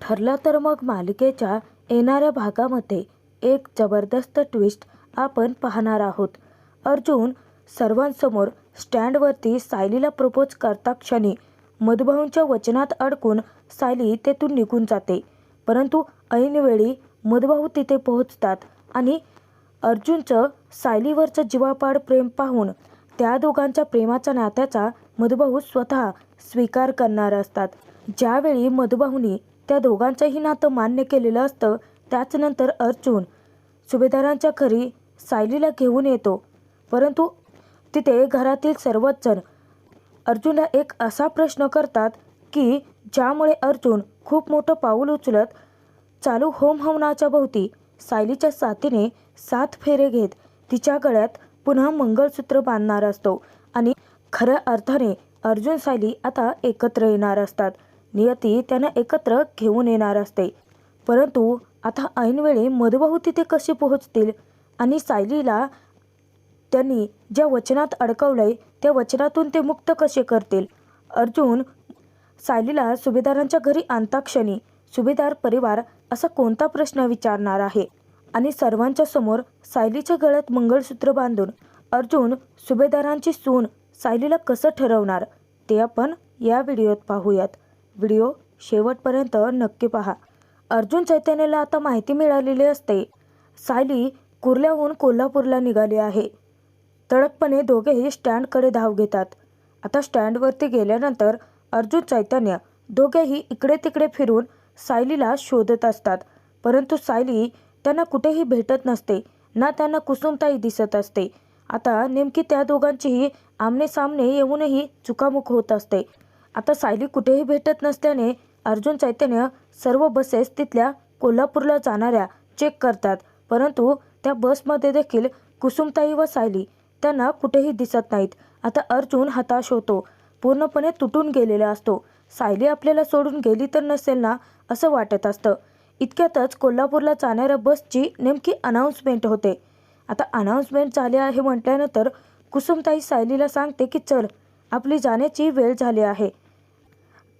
ठरलं तर मग मालिकेच्या येणाऱ्या भागामध्ये एक जबरदस्त ट्विस्ट आपण पाहणार आहोत. अर्जुन सर्वांसमोर स्टँडवरती सायलीला प्रपोज करता क्षणी मधुभाऊंच्या वचनात अडकून सायली तेथून निघून जाते. परंतु ऐनवेळी मधुभाऊ तिथे पोहोचतात आणि अर्जुनचं सायलीवरचं जीवापाड प्रेम पाहून त्या दोघांच्या प्रेमाच्या नात्याचा मधुभाऊ स्वतः स्वीकार करणार असतात. ज्यावेळी मधुभाऊनी त्या दोघांचंही नातं मान्य केलेलं असतं. त्याचनंतर अर्जुन सुभेदारांच्या घरी सायलीला घेऊन येतो. परंतु तिथे घरातील सर्वच जण अर्जुनला एक असा प्रश्न करतात की ज्यामुळे अर्जुन खूप मोठं पाऊल उचलत चालू होम हवनाच्या भोवती सायलीच्या साथीने सात फेरे घेत तिच्या गळ्यात पुन्हा मंगळसूत्र बांधणार असतो आणि खऱ्या अर्थाने अर्जुन सायली आता एकत्र येणार असतात. नियती त्यांना एकत्र घेऊन येणार असते. परंतु आता ऐनवेळी मधुबाहू तिथे कसे पोहोचतील? आणि सायलीला त्यांनी ज्या वचनात अडकवलंय त्या वचनातून ते मुक्त कसे करतील? अर्जुन सायलीला सुभेदारांच्या घरी आणता क्षणी सुभेदार परिवार असा कोणता प्रश्न विचारणार आहे? आणि सर्वांच्या समोर सायलीच्या गळ्यात मंगळसूत्र बांधून अर्जुन सुभेदारांची सून सायलीला कसं ठरवणार? ते आपण या व्हिडिओत पाहूयात. व्हिडिओ शेवटपर्यंत नक्की पहा. अर्जुन चैतन्याला आता माहिती मिळालेली असते. सायली कुर्ल्याहून कोल्हापूरला निघाली आहे. तडकपणे दोघेही स्टँडकडे धाव घेतात. आता स्टँडवरती गेल्यानंतर अर्जुन चैतन्य दोघेही इकडे तिकडे फिरून सायलीला शोधत असतात. परंतु सायली त्यांना कुठेही भेटत नसते. ना त्यांना कुसुमताई दिसत असते. आता नेमकी त्या दोघांचीही आमने सामने येऊनही चुकामुक होत असते. आता सायली कुठेही भेटत नसल्याने अर्जुन चैतन्य सर्व बसेस तिथल्या कोल्हापूरला जाणाऱ्या चेक करतात. परंतु त्या बसमध्ये देखील कुसुमताई व सायली त्यांना कुठेही दिसत नाहीत. आता अर्जुन हताश होतो. पूर्णपणे तुटून गेलेला असतो. सायली आपल्याला सोडून गेली तर नसेल ना असं वाटत असतं. इतक्यातच कोल्हापूरला जाणाऱ्या बसची नेमकी अनाऊन्समेंट होते. आता अनाऊन्समेंट झाली आहे म्हटल्यानंतर कुसुमताई सायलीला सांगते की चल आपली जाण्याची वेळ झाली आहे.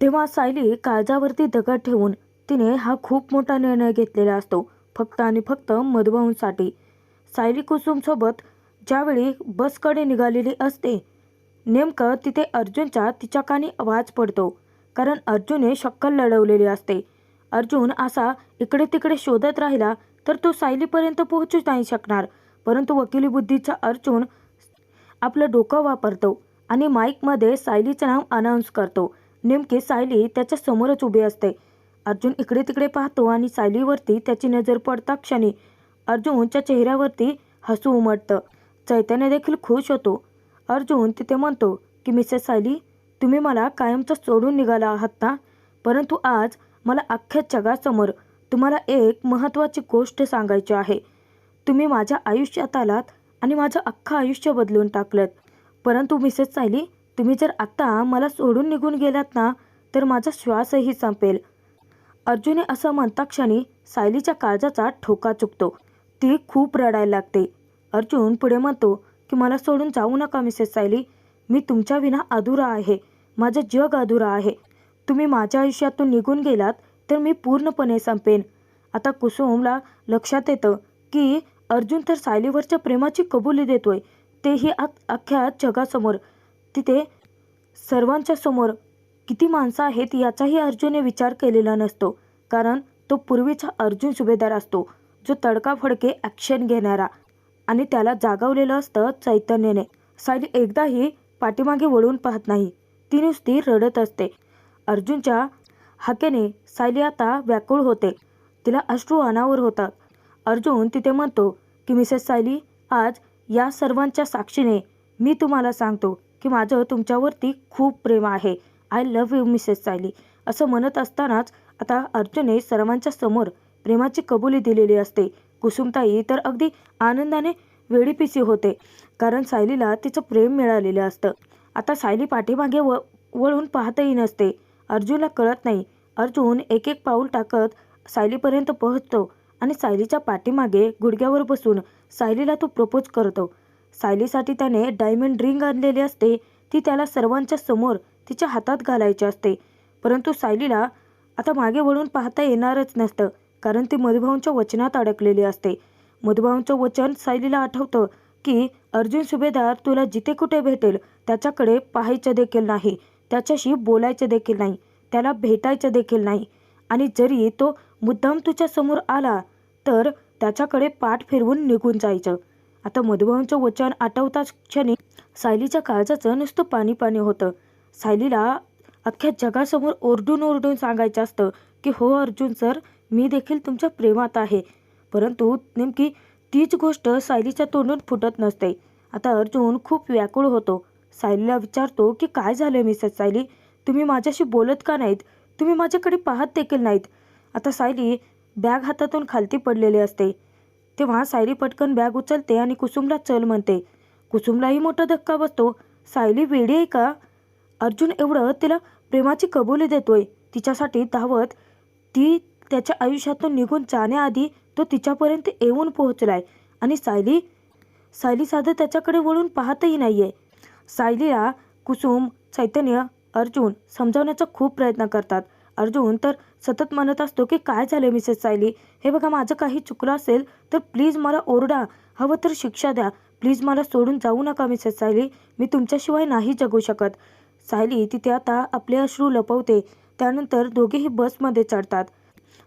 तेव्हा सायली काळजावरती दगड ठेवून तिने हा खूप मोठा निर्णय घेतलेला असतो फक्त आणि फक्त मधुभाऊंसाठी सायली कुसुमसोबत ज्यावेळी बसकडे निघालेली असते नेमकं तिथे अर्जुनच्या तिच्या कानी आवाज पडतो कारण अर्जुनने शक्कल लढवलेली असते. अर्जुन असा इकडे तिकडे शोधत राहिला तर तो सायलीपर्यंत पोहोचूच नाही शकणार परंतु वकिली बुद्धीचा अर्जुन आपलं डोकं वापरतो आणि माईकमध्ये सायलीचं नाव अनाऊन्स करतो. नेमकी सायली त्याच्या समोरच उभी असते. अर्जुन इकडे तिकडे पाहतो आणि सायलीवरती त्याची नजर पडता क्षणी अर्जुनच्या चेहऱ्यावरती हसू उमटतं. चैतन्य देखील खुश होतो. अर्जुन तिथे म्हणतो की मिसेस सायली तुम्ही मला कायमचं सोडून निघाला आहात ना? परंतु आज मला अख्ख्या जगासमोर तुम्हाला एक महत्त्वाची गोष्ट सांगायची आहे. तुम्ही माझ्या आयुष्यात आलात आणि माझं अख्खं आयुष्य बदलून टाकलं परंतु मिसेस सायली तुम्ही जर आत्ता मला सोडून निघून गेलात ना तर माझा श्वासही संपेल. अर्जुने असं म्हणता क्षणी सायलीच्या काळजाचा ठोका चुकतो. ती खूप रडायला लागते. अर्जुन पुढे म्हणतो की मला सोडून जाऊ नका मिसेस सायली. मी तुमच्या विना अधुरा आहे. माझं जग अधुरा आहे. तुम्ही माझ्या आयुष्यातून निघून गेलात तर मी पूर्णपणे संपेन. आता कुसुमला लक्षात येतं की अर्जुन तर सायलीवरच्या प्रेमाची कबुली देतोय. तेही आ अख्ख्या जगासमोर. तिथे सर्वांच्या समोर किती माणसं आहेत याचाही अर्जुनने विचार केलेला नसतो. कारण तो पूर्वीचा अर्जुन सुभेदार असतो जो तडकाफडके ॲक्शन घेणारा आणि त्याला जागवलेलं असतं चैतन्याने. सायली एकदाही पाठीमागे वळून पाहत नाही. ती नुसती रडत असते. अर्जुनच्या हाकेने सायली आता व्याकुळ होते. तिला अश्रू अनावर होतात. अर्जुन तिथे म्हणतो की मिसेस सायली आज या सर्वांच्या साक्षीने मी तुम्हाला सांगतो की माझं तुमच्यावरती खूप प्रेम आहे. I love you Mrs Sayali असं म्हणत असतानाच आता अर्जुनने सर्वांच्या समोर प्रेमाची कबुली दिलेली असते. कुसुमताई तर अगदी आनंदाने वेडीपिसी होते कारण सायलीला तिचं प्रेम मिळालेलं असतं. आता सायली पाठीमागे व वळून पाहतही नसते. अर्जुनला कळत नाही. अर्जुन एक एक पाऊल टाकत सायलीपर्यंत पोहोचतो आणि सायलीच्या पाठीमागे गुडघ्यावर बसून सायलीला तो प्रपोज करतो. सायलीसाठी त्याने डायमंड रिंग आणलेली असते ती त्याला सर्वांच्या समोर तिच्या हातात घालायची असते. परंतु सायलीला आता मागे वळून पाहता येणारच नसतं कारण ती मधुभाऊंच्या वचनात अडकलेली असते. मधुभाऊंचं वचन सायलीला आठवतं की अर्जुन सुभेदार तुला जिथे कुठे भेटेल त्याच्याकडे पाहायचं देखील नाही त्याच्याशी बोलायचं देखील नाही त्याला भेटायचं देखील नाही. आणि जरी तो मुद्दाम तुझ्या समोर आला तर त्याच्याकडे पाठ फिरवून निघून जायचं. आता मधुभाऊंचं वचन आठवताच क्षणी सायलीच्या काळजाचं नुसतं पाणी पाणी होतं. सायलीला अख्ख्या जगासमोर ओरडून ओरडून सांगायचं असतं की हो अर्जुन सर मी देखील तुमच्या प्रेमात आहे. परंतु नेमकी तीच गोष्ट सायलीच्या तोंडून फुटत नसते. आता अर्जुन खूप व्याकुळ होतो. सायलीला विचारतो की काय झालं मिसेस सायली? तुम्ही माझ्याशी बोलत का नाहीत? तुम्ही माझ्याकडे पाहत देखील नाहीत? आता सायली बॅग हातातून खालती पडलेली असते. तेव्हा सायली पटकन बॅग उचलते आणि कुसुमला चल म्हणते. कुसुमलाही मोठा धक्का बसतो. सायली वेडी आहे का? अर्जुन एवढं तिला प्रेमाची कबुली देतोय. तिच्यासाठी धावत ती त्याच्या आयुष्यातून निघून जाण्याआधी तो तिच्यापर्यंत येऊन पोहोचलाय. आणि सायली? सायली साधं त्याच्याकडे वळून पाहतही नाहीये. सायलीला कुसुम चैतन्य अर्जुन समजावण्याचा खूप प्रयत्न करतात. अर्जुन तर सतत म्हणत असतो की काय झालं मिसेस सायली? हे बघा माझं काही चुकलं असेल तर प्लीज मला ओरडा. हवं तर शिक्षा द्या. प्लीज मला सोडून जाऊ नका मिसेस सायली. मी तुमच्याशिवाय नाही जगू शकत. सायली तिथे आता आपले अश्रू लपवते. त्यानंतर दोघेही बसमध्ये चढतात.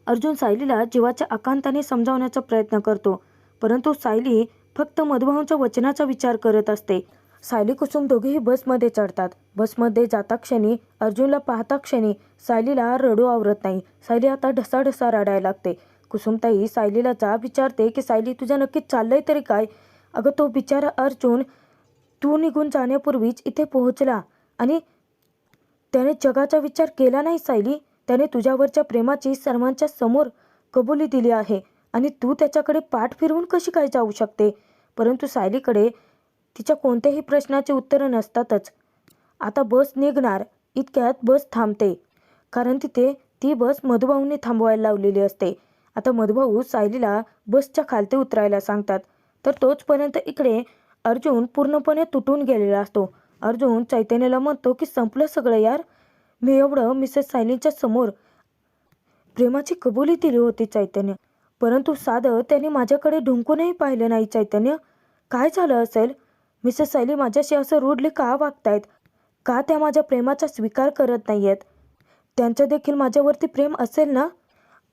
अर्जुन सायलीला जीवाच्या आकांताने समजावण्याचा प्रयत्न करतो. परंतु सायली फक्त मधुभाऊंच्या वचनाचा विचार करत असते. सायली कुसुम दोघेही बसमध्ये चढतात. बसमध्ये जाता क्षणी अर्जुनला पाहता क्षणी सायलीला रडू आवरत नाही. सायली आता ढसाढसा रडायला लागते. कुसुमताई सायलीला जा विचारते की सायली तुझ्या नक्की चाललंय तरी काय? अगं तो बिचारा अर्जुन तू निघून जाण्यापूर्वीच इथे पोहोचला आणि त्याने जगाचा विचार केला नाही सायली. त्याने तुझ्यावरच्या प्रेमाची सर्वांच्या समोर कबुली दिली आहे आणि तू त्याच्याकडे पाठ फिरवून कशी काय जाऊ शकते? परंतु सायलीकडे तिच्या कोणत्याही प्रश्नाचे उत्तरं नसतातच. आता बस निघणार इतक्यात बस थांबते. कारण तिथे ती बस मधुभाऊंनी थांबवायला लावलेली असते. आता मधुभाऊ सायलीला बसच्या खालती उतरायला सांगतात. तर तोचपर्यंत इकडे अर्जुन पूर्णपणे तुटून गेलेला असतो. अर्जुन चैतन्याला म्हणतो की संपलं सगळं यार. मी एवढं मिसेस सायलीच्या समोर प्रेमाची कबुली दिली होती चैतन्य. परंतु साधं त्यांनी माझ्याकडे ढुंकूनही पाहिलं नाही चैतन्य. काय झालं असेल? मिसेस सैली माझ्याशी असं रूडली का वागतायत? का त्या माझ्या प्रेमाचा स्वीकार करत नाही आहेत त्यांचं देखील माझ्यावरती प्रेम असेल ना?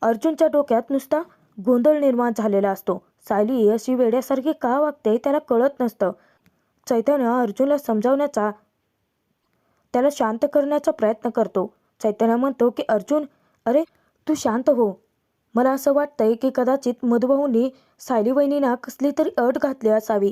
अर्जुनच्या डोक्यात नुसता गोंधळ निर्माण झालेला असतो. सायली अशी वेड्यासारखी का वागते त्याला कळत नसतं. चैतन्य अर्जुनला समजावण्याचा त्याला शांत करण्याचा प्रयत्न करतो. चैतन्य म्हणतो की अर्जुन अरे तू शांत हो. मला असं वाटतंय की कदाचित मधुभाऊंनी सायली वहिनींना कसली तरी अट घातली असावी.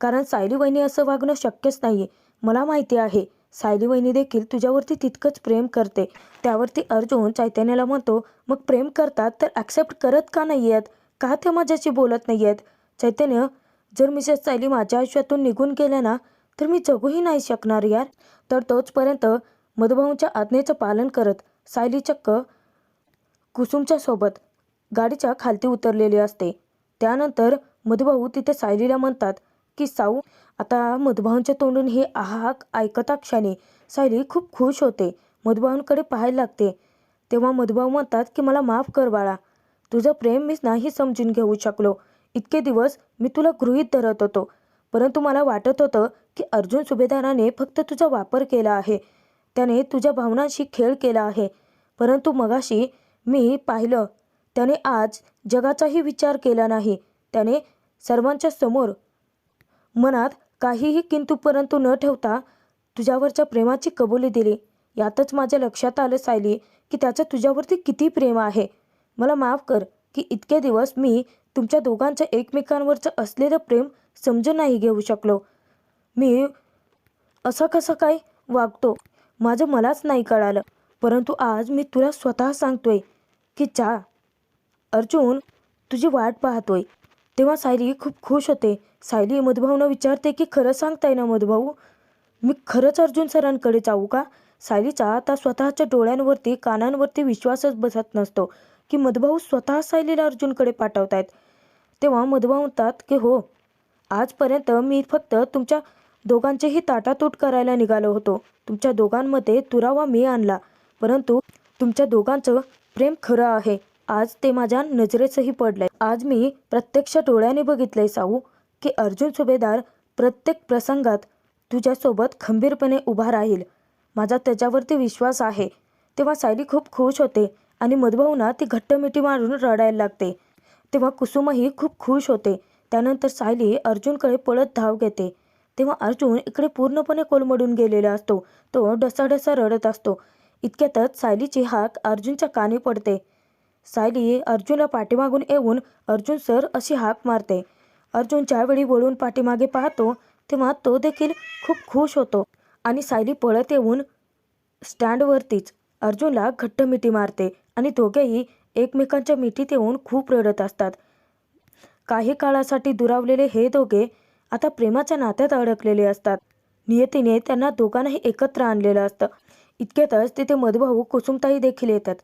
कारण सायली वहिनी असं वागणं शक्यच नाही मला माहिती आहे सायली वहिनी देखील तुझ्यावरती तितकंच प्रेम करते. त्यावरती अर्जुन चैतन्याला म्हणतो मग प्रेम करतात तर ॲक्सेप्ट करत का नाही आहेत का ते माझ्याशी बोलत नाही आहेत चैतन्य जर मिसेस सायली माझ्या आयुष्यातून निघून गेल्या ना तर मी जगूही नाही शकणार यार. तर तोचपर्यंत मधुभाऊंच्या आज्ञेचं पालन करत सायली चक्क कुसुमच्या सोबत गाडीच्या खालती उतरलेली असते. त्यानंतर मधुभाऊ तिथे सायलीला म्हणतात की साऊ आता मधुभाऊंच्या तोंडून हे आहाक ऐकता क्षणी सायली खूप खुश होते. मधुभाऊंकडे पाहायला लागते. तेव्हा मधुभाऊ म्हणतात की मला माफ कर बाळा. तुझं प्रेम मी नाही समजून घेऊ शकलो. इतके दिवस मी तुला गृहीत धरत होतो. परंतु मला वाटत होतं की अर्जुन सुभेदाराने फक्त तुझा वापर केला आहे. त्याने तुझ्या भावनांशी खेळ केला आहे. परंतु मगाशी मी पाहिलं त्याने आज जगाचाही विचार केला नाही. त्याने सर्वांच्या समोर मनात काहीही किंतु परंतु न ठेवता तुझ्यावरच्या प्रेमाची कबुली दिली. यातच माझ्या लक्षात आलं सायली की त्याचं तुझ्यावरती किती प्रेम आहे. मला माफ कर की इतके दिवस मी तुमच्या दोघांचं एकमेकांवरचं असलेलं प्रेम समजून नाही घेऊ शकलो. मी असं कसं काय वागतो? माझं मलाच नाही कळालं. परंतु आज मी तुला स्वतः सांगतोय की जा अर्जुन तुझी वाट पाहतोय. तेव्हा सायली खूप खुश होते. सायली मधुभाऊनं विचारते की खरं सांगताय ना मधुभाऊ मी खरंच अर्जुन सरांकडे जाऊ का? सायलीचा आता स्वतःच्या डोळ्यांवरती कानांवरती विश्वासच बसत नसतो की मधुभाऊ स्वतः सायलीला अर्जुनकडे पाठवतायत. तेव्हा मधुभाऊ म्हणतात की हो आजपर्यंत मी फक्त तुमच्या दोघांचेही ताटातूट करायला निघालो होतो. तुमच्या दोघांमध्ये तुरावा मी आणला परंतु तुमच्या दोघांचं प्रेम खरं आहे. आज ते माझ्या नजरेसही पडलंय आज मी प्रत्यक्ष डोळ्याने बघितलंय साऊ की अर्जुन सुभेदार प्रत्येक प्रसंगात तुझ्यासोबत खंबीरपणे उभा राहील. माझा त्याच्यावरती विश्वास आहे. तेव्हा सायली खूप खुश होते आणि मधुभाऊना ती घट्ट मिठी मारून रडायला लागते. तेव्हा कुसुमही खूप खुश होते. त्यानंतर सायली अर्जुनकडे पळत धाव घेते. तेव्हा अर्जुन इकडे पूर्णपणे कोलमडून गेलेला असतो. तो डसाडसा रडत असतो. इतक्यातच सायलीची हाक अर्जुनच्या कानी पडते. सायली अर्जुनला पाठीमागून येऊन अर्जुन सर अशी हाक मारते. अर्जुन ज्यावेळी वळून पाठीमागे पाहतो तेव्हा तो देखील खूप खुश होतो आणि सायली पळत येऊन स्टँडवरतीच अर्जुनला घट्ट मिठी मारते आणि दोघेही एकमेकांच्या मिठीत येऊन खूप रडत असतात. काही काळासाठी दुरावलेले हे दोघे आता प्रेमाच्या नात्यात अडकलेले असतात. नियतीने त्यांना दोघांनाही एकत्र आणलेलं असतं. इतक्यातच तिथे मधुभाऊ कुसुमताई देखील येतात.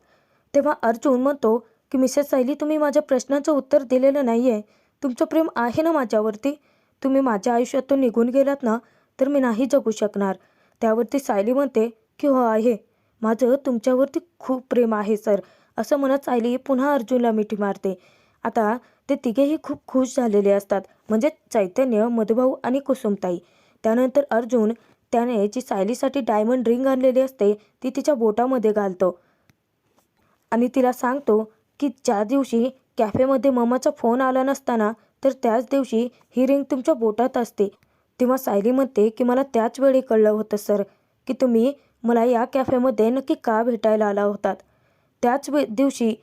तेव्हा अर्जुन म्हणतो की मिसेस सायली तुम्ही माझ्या प्रश्नाचं उत्तर दिलेलं नाही आहे तुमचं प्रेम आहे ना माझ्यावरती? तुम्ही माझ्या आयुष्यातून निघून गेलात ना तर मी नाही जगू शकणार. त्यावरती सायली म्हणते की हो आहे. माझं तुमच्यावरती खूप प्रेम आहे सर. असं म्हणत सायली पुन्हा अर्जुनला मिठी मारते. आता ते तिघेही खूप खुश झालेले असतात म्हणजे चैतन्य मधुभाऊ आणि कुसुमताई. त्यानंतर अर्जुन त्याने जी सायलीसाठी डायमंड रिंग आणलेली असते ती तिच्या बोटामध्ये घालतो. आणि तिला सांगतो की ज्या दिवशी कॅफेमध्ये ममाचा फोन आला नसताना तर त्याच दिवशी ही रिंग तुमच्या बोटात असते. तेव्हा सायली म्हणते की मला त्याच वेळी कळलं होतं सर की तुम्ही मला या कॅफेमध्ये नक्की का भेटायला आला होतात. त्याच वे दिवशी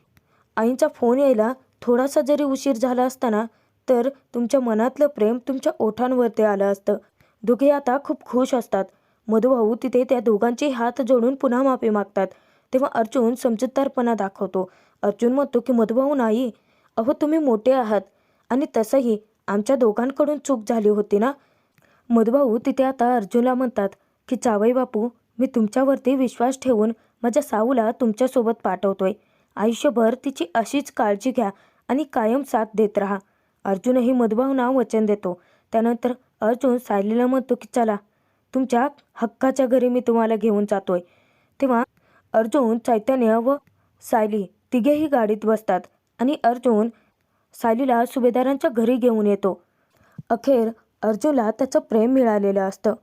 आईंचा फोन यायला थोडासा जरी उशीर झाला असताना तर तुमच्या मनातलं प्रेम तुमच्या ओठांवरती आलं असतं. दोघे आता खूप खुश असतात. मधुभाऊ तिथे त्या दोघांचे हात जोडून पुन्हा माफी मागतात. तेव्हा अर्जुन समजूतदारपणा दाखवतो. अर्जुन म्हणतो की मधुभाऊ नाही. अहो तुम्ही मोठे आहात आणि तसंही आमच्या दोघांकडून चूक झाली होती ना? मधुभाऊ तिथे आता अर्जुनला म्हणतात की जावई बापू मी तुमच्यावरती विश्वास ठेवून माझ्या साऊला तुमच्यासोबत पाठवतोय. आयुष्यभर तिची अशीच काळजी घ्या आणि कायम साथ देत राहा. अर्जुनही मधुभाऊना वचन देतो. त्यानंतर अर्जुन सायलीला म्हणतो की चला तुमच्या हक्काच्या घरी मी तुम्हाला घेऊन जातोय. तेव्हा अर्जुन चैतन्य व सायली तिघेही गाडीत बसतात आणि अर्जुन सायलीला सुभेदारांच्या घरी घेऊन येतो. अखेर अर्जुनला त्याचं प्रेम मिळालेलं असतं.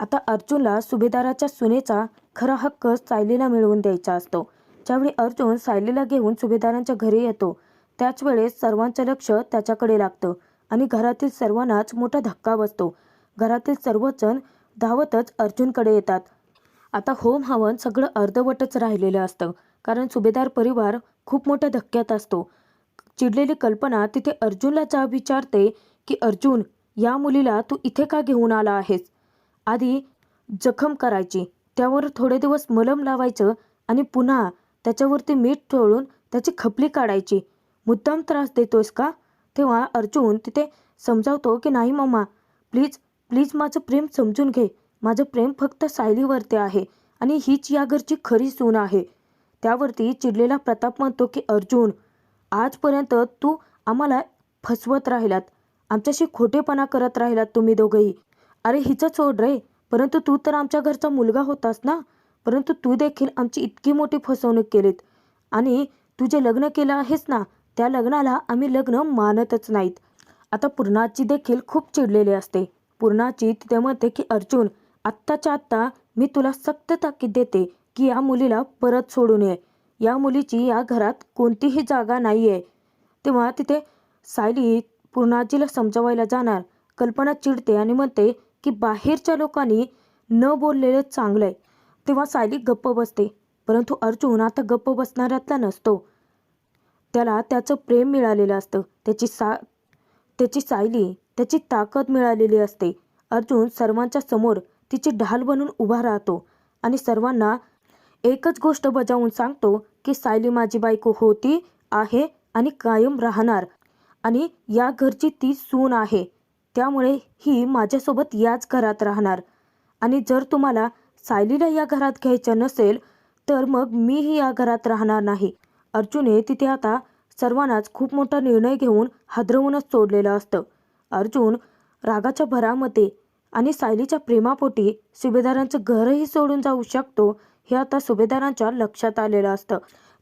आता अर्जुनला सुभेदाराच्या सुनेचा खरा हक्क सायलीला मिळवून द्यायचा असतो. ज्यावेळी अर्जुन सायलीला घेऊन सुभेदारांच्या घरी येतो त्याच वेळेस सर्वांचं लक्ष त्याच्याकडे लागतं आणि घरातील सर्वांनाच मोठा धक्का बसतो. घरातील सर्वजण धावतच अर्जुनकडे येतात. आता होम हवन सगळं अर्धवटच राहिलेलं असतं. कारण सुभेदार परिवार खूप मोठ्या धक्क्यात असतो. चिडलेली कल्पना तिथे अर्जुनला जा विचारते की अर्जुन या मुलीला तू इथे का घेऊन आला आहेस आधी जखम करायची. त्यावर थोडे दिवस मलम लावायचं आणि पुन्हा त्याच्यावरती मीठ चोळून त्याची खपली काढायची. मुद्दाम त्रास देतोयस का तेव्हा अर्जुन तिथे समजावतो की नाही मम्मा प्लीज प्लीज माझं प्रेम समजून घे. माझं प्रेम फक्त सायलीवरती आहे आणि हीच या घरची खरी सून आहे. त्यावरती चिडलेला प्रताप म्हणतो की अर्जुन आजपर्यंत तू आम्हाला फसवत राहिलात. आमच्याशी खोटेपणा करत राहिलात तुम्ही दोघंही. अरे हिचं सोड रे. परंतु तू तर आमच्या घरचा मुलगा होतास ना? परंतु तू देखील आमची इतकी मोठी फसवणूक केलीत. आणि तू जे लग्न केलं आहेस ना त्या लग्नाला आम्ही लग्न मानतच नाहीत. आता पूर्णाची देखील खूप चिडलेली असते. पूर्णाची तिथे म्हणते की अर्जुन आत्ताच्या आत्ता मी तुला सक्त ताकीद देते की या मुलीला परत सोडून ये या मुलीची या घरात कोणतीही जागा नाही आहे तेव्हा तिथे सायली पूर्णाजीला समजावायला जाणार. कल्पना चिडते आणि म्हणते की बाहेरच्या लोकांनी न बोललेलं चांगलं आहे तेव्हा सायली गप्प बसते. परंतु अर्जुन आता गप्प बसणाऱ्यातला नसतो. त्याला त्याचं प्रेम मिळालेलं असतं. त्याची सा त्याची सायली त्याची ताकद मिळालेली असते. अर्जुन सर्वांच्या समोर तिची ढाल बनून उभा राहतो आणि सर्वांना एकच गोष्ट बजावून सांगतो की सायली माझी बायको होती आहे आणि कायम राहणार आणि या घरची ती सून आहे. त्यामुळे ही माझ्यासोबत याच घरात राहणार आणि जर तुम्हाला सायलीला या घरात घ्यायचं नसेल तर मग मीही या घरात राहणार नाही. अर्जुने तिथे आता सर्वांनाच खूप मोठा निर्णय घेऊन हादरवूनच सोडलेलं असतं. अर्जुन रागाच्या भरामध्ये आणि सायलीच्या प्रेमापोटी सुभेदारांचं घरही सोडून जाऊ शकतो हे आता सुभेदारांच्या लक्षात आलेलं असतं.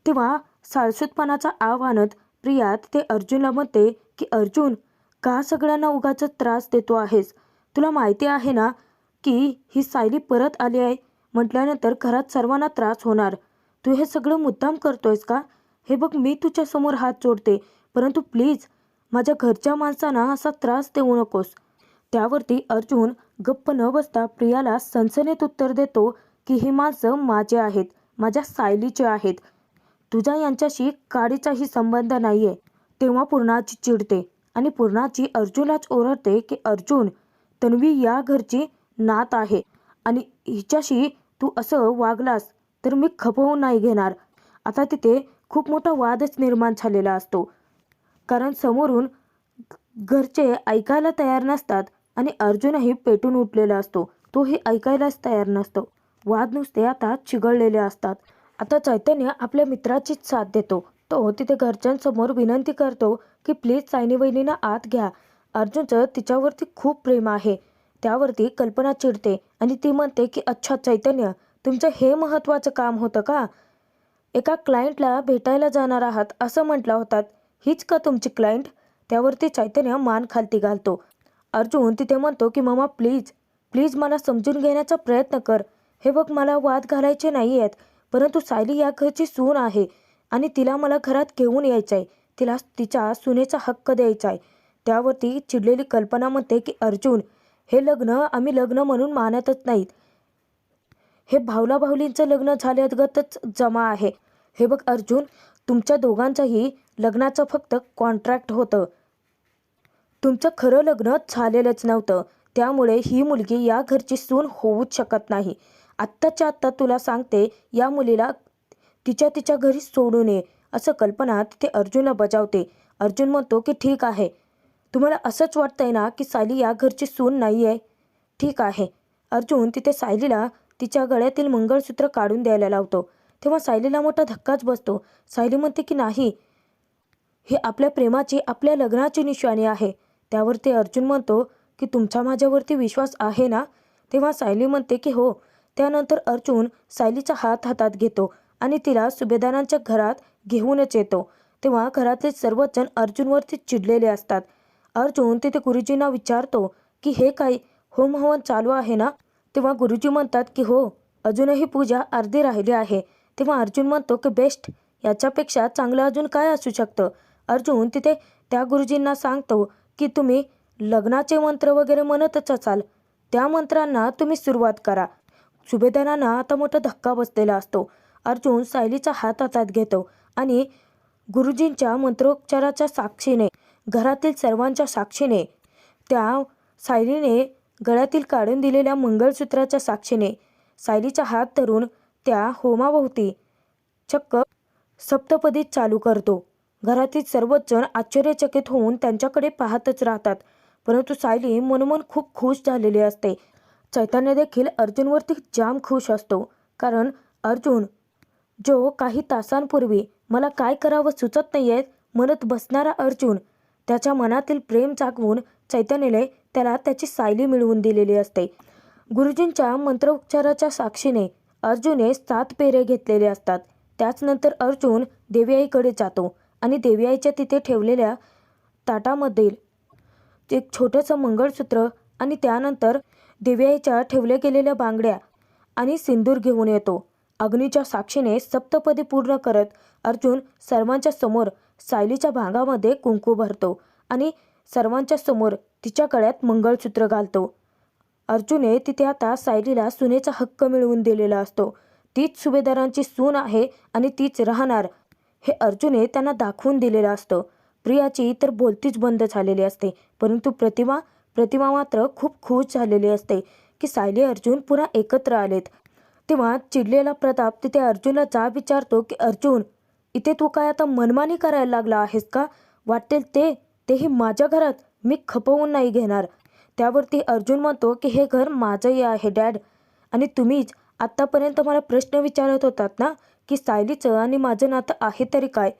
तेव्हा साळसूतपणाचा आव आणत प्रियात ते अर्जुनला म्हणते की अर्जुन का सगळ्यांना उगाच त्रास देतो आहेस? तुला माहिती आहे ना की ही सायली परत आली आहे? म्हटल्यानंतर घरात सर्वांना त्रास होणार. तू हे सगळं मुद्दाम करतोयस का? हे बघ मी तुझ्यासमोर हात जोडते. परंतु प्लीज माझ्या घरच्या माणसांना असा त्रास देऊ नकोस. त्यावरती अर्जुन गप्प न बसता प्रियाला सनसनीत उत्तर देतो की ही माणसं माझे आहेत माझ्या सायलीचे आहेत. तुझा यांच्याशी काडीचाही संबंध नाही आहे तेव्हा पूर्णाची चिडते आणि पूर्णाची अर्जुनलाच ओरडते की अर्जुन तन्वी या घरची नात आहे आणि हिच्याशी तू असं वागलास तर मी खपवून नाही घेणार. आता तिथे खूप मोठा वादच निर्माण झालेला असतो. कारण समोरून घरचे ऐकायला तयार नसतात आणि अर्जुनही पेटून उठलेला असतो. तोही ऐकायलाच तयार नसतो. वाद नुसते आता चिघळलेले असतात. आता चैतन्य आपल्या मित्राचीच साथ देतो. तो तिथे घरच्यांसमोर विनंती करतो की प्लीज सायनी वहिनीनं आत घ्या. अर्जुनचं तिच्यावरती खूप प्रेम आहे. त्यावरती कल्पना चिडते आणि ती म्हणते की अच्छा चैतन्य तुमचं हे महत्त्वाचं काम होतं का? एका क्लायंटला भेटायला जाणार आहात असं म्हटलं होतात. हीच का तुमची क्लायंट त्यावरती चैतन्य मान खालती घालतो. अर्जुन तिथे म्हणतो की मामा प्लीज प्लीज मला समजून घेण्याचा प्रयत्न कर. हे बघ मला वाद घालायचे नाही आहेत परंतु सायली या घरची सून आहे आणि तिला मला घरात घेऊन यायचं आहे तिला तिच्या सुनेचा हक्क द्यायचा आहे त्यावरती चिडलेली कल्पना म्हणते की अर्जुन हे लग्न आम्ही लग्न म्हणून मानतच नाहीत. हे भावला भावलींचं लग्न झाल्यागतच जमा आहे. हे बघ अर्जुन तुमच्या दोघांचंही लग्नाचं फक्त कॉन्ट्रॅक्ट होतं. तुमचं खरं लग्न झालेलंच नव्हतं. त्यामुळे ही मुलगी या घरची सून होऊच शकत नाही. आत्ताच्या आत्ता तुला सांगते या मुलीला तिच्या तिच्या घरी सोडू नये असं कल्पना तिथे अर्जुनला बजावते. अर्जुन म्हणतो की ठीक आहे. तुम्हाला असंच वाटतंय ना की सायली या घरची सून नाही आहे ठीक आहे. अर्जुन तिथे सायलीला तिच्या गळ्यातील मंगळसूत्र काढून द्यायला लावतो. तेव्हा सायलीला मोठा धक्काच बसतो. सायली म्हणते की नाही हे आपल्या प्रेमाची आपल्या लग्नाची निशाणी आहे. त्यावरती अर्जुन म्हणतो की तुमचा माझ्यावरती विश्वास आहे ना? तेव्हा सायली म्हणते की हो. त्यानंतर अर्जुन सायलीचा हात हातात घेतो आणि तिला सुभेदारांच्या घरात घेऊनच येतो. तेव्हा घरातले सर्वजण अर्जुनवरती चिडलेले असतात. अर्जुन तिथे गुरुजींना विचारतो की हे काय? होम हवन चालू आहे ना? तेव्हा गुरुजी म्हणतात की हो अजूनही पूजा अर्धी राहिली आहे. तेव्हा अर्जुन म्हणतो की बेस्ट याच्यापेक्षा चांगलं अजून काय असू शकतं? अर्जुन तिथे त्या गुरुजींना सांगतो की तुम्ही लग्नाचे मंत्र वगैरे म्हणतच असाल त्या मंत्रांना तुम्ही सुरुवात करा. सुभेदारांना आता मोठा धक्का बसलेला असतो. अर्जुन सायलीचा हात हातात घेतो आणि गुरुजींच्या मंत्रोच्चाराच्या साक्षीने घरातील सर्वांच्या साक्षीने त्या सायलीने गळ्यातील काढून दिलेल्या मंगळसूत्राच्या साक्षीने सायलीचा हात धरून त्या होमाभोवती चक्क सप्तपदी चालू करतो. घरातील सर्वच जण आश्चर्यचकित होऊन त्यांच्याकडे पाहतच राहतात. परंतु सायली मनोमन खूप खुश झालेली असते. चैतन्य देखील अर्जुनवरती जाम खुश असतो. कारण अर्जुन जो काही तासांपूर्वी मला काय करावं सुचत नाही आहेत म्हणत बसणारा अर्जुन त्याच्या मनातील प्रेम जागवून चैतन्याने त्याला त्याची सायली मिळवून दिलेली असते. गुरुजींच्या मंत्रोच्चाराच्या साक्षीने अर्जुने सात पेरे घेतलेले असतात. त्याचनंतर अर्जुन देवीआईकडे जातो. आणि देवीआईच्या तिथे ठेवलेल्या ताटामधील एक छोटंसं मंगळसूत्र आणि त्यानंतर देवीआईच्या ठेवल्या गेलेल्या बांगड्या आणि सिंदूर घेऊन येतो. अग्नीच्या साक्षीने सप्तपदी पूर्ण करत अर्जुन सर्वांच्या समोर सायलीच्या भागामध्ये कुंकू भरतो आणि सर्वांच्या समोर तिच्या गळ्यात मंगळसूत्र घालतो. अर्जुने तिथे आता सायलीला सुनेचा हक्क मिळवून दिलेला असतो. तीच सुभेदारांची सून आहे आणि तीच राहणार. हे अर्जुने त्यांना दाखवून दिलेलं असतं. प्रियाची तर बोलतीच बंद झालेली असते परंतु प्रतिमा प्रतिमा मात्र खूप खुश झालेली असते की सायली अर्जुन पुन्हा एकत्र आलेत. तेव्हा चिडलेला प्रताप तिथे अर्जुनला जा विचारतो की अर्जुन इथे तू काय आता मनमानी करायला लागला आहेस का? वाटेल ते तेही माझ्या घरात मी खपवून नाही घेणार. त्यावरती अर्जुन म्हणतो की हे घर माझंही आहे डॅड. आणि तुम्हीच आत्तापर्यंत मला प्रश्न विचारत होतात ना? की सायलीचं आणि माझं नातं आहे तरी काय?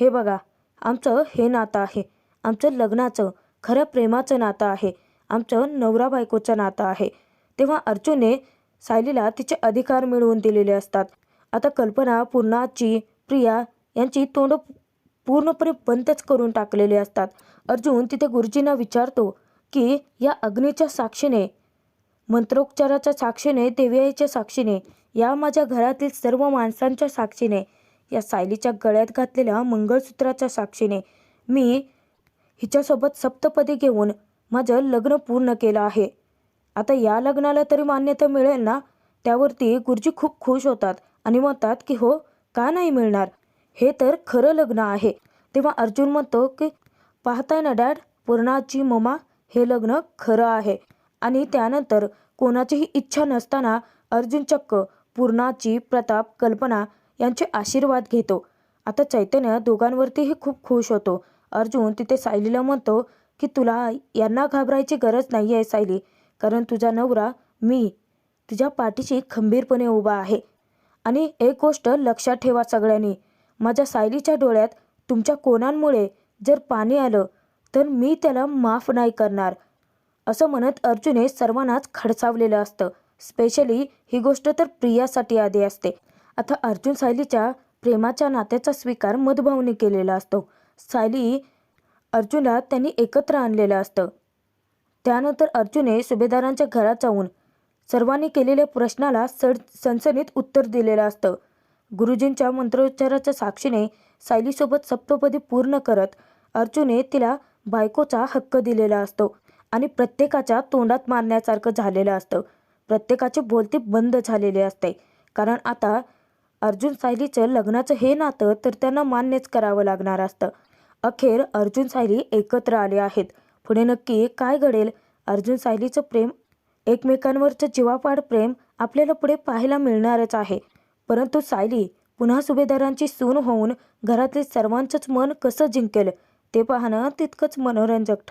हे बघा आमचं हे नातं आहे. आमचं लग्नाचं खरं प्रेमाचं नातं आहे. आमचं नवरा बायकोचं नातं आहे. तेव्हा अर्जुनने सायलीला तिचे अधिकार मिळवून दिलेले असतात. आता कल्पना पूर्णाची प्रिया यांची तोंड पूर्णपणे बंदच करून टाकलेले असतात. अर्जुन तिथे गुरुजींना विचारतो की या अग्नीच्या साक्षीने मंत्रोच्चाराच्या साक्षीने देवीआईच्या साक्षीने या माझ्या घरातील सर्व माणसांच्या साक्षीने या सायलीच्या गळ्यात घातलेल्या मंगळसूत्राच्या साक्षीने मी हिच्यासोबत सप्तपदी घेऊन माझं लग्न पूर्ण केलं आहे. आता या लग्नाला तरी मान्यता मिळेल ना? त्यावरती गुरुजी खूप खुश होतात आणि म्हणतात की हो का नाही मिळणार? हे तर खरं लग्न आहे. तेव्हा अर्जुन म्हणतो की पाहताय ना डॅड पूर्णाची ममा हे लग्न खरं आहे. आणि त्यानंतर कोणाचीही इच्छा नसताना अर्जुन चक्क पूर्णाची प्रताप कल्पना यांचे आशीर्वाद घेतो. आता चैतन्य दोघांवरतीही खूप खुश होतो. अर्जुन तिथे सायलीला म्हणतो की तुला यांना घाबरायची गरज नाही आहे सायली कारण तुझा नवरा मी तुझ्या पाठीशी खंबीरपणे उभा आहे. आणि एक गोष्ट लक्षात ठेवा सगळ्यांनी माझ्या सायलीच्या डोळ्यात तुमच्या कोणांमुळे जर पाणी आलं तर मी त्याला माफ नाही करणार. असं म्हणत अर्जुने सर्वांनाच खडसावलेलं असतं. स्पेशली ही गोष्ट तर प्रियासाठी आधी असते. आता अर्जुन सायलीच्या प्रेमाच्या नात्याचा स्वीकार मधुभावने केलेला असतो. सायली अर्जुनला त्यांनी एकत्र आणलेलं असतं. त्यानंतर अर्जुने सुभेदारांच्या घरात जाऊन सर्वांनी केलेल्या प्रश्नाला सड सणसणीत उत्तर दिलेलं असतं. गुरुजींच्या मंत्रोच्चाराच्या साक्षीने सायलीसोबत सप्तपदी पूर्ण करत अर्जुने तिला बायकोचा हक्क दिलेला असतो. आणि प्रत्येकाच्या तोंडात मारण्यासारखं झालेलं असतं. प्रत्येकाचे बोलते बंद झालेले असते. कारण आता अर्जुन सायलीचं लग्नाचं हे नातं तर त्यांना मान्यच करावं लागणार असतं. अखेर अर्जुन सायली एकत्र आले आहेत. पुढे नक्की काय घडेल? अर्जुन सायलीचं प्रेम एकमेकांवरचं जीवापाड प्रेम आपल्याला पुढे पाहायला मिळणारच आहे. परंतु सायली पुन्हा सुभेदारांची सून होऊन घरातील सर्वांचंच मन कसं जिंकेल? ते पाहणं तितकंच मनोरंजक ठरेल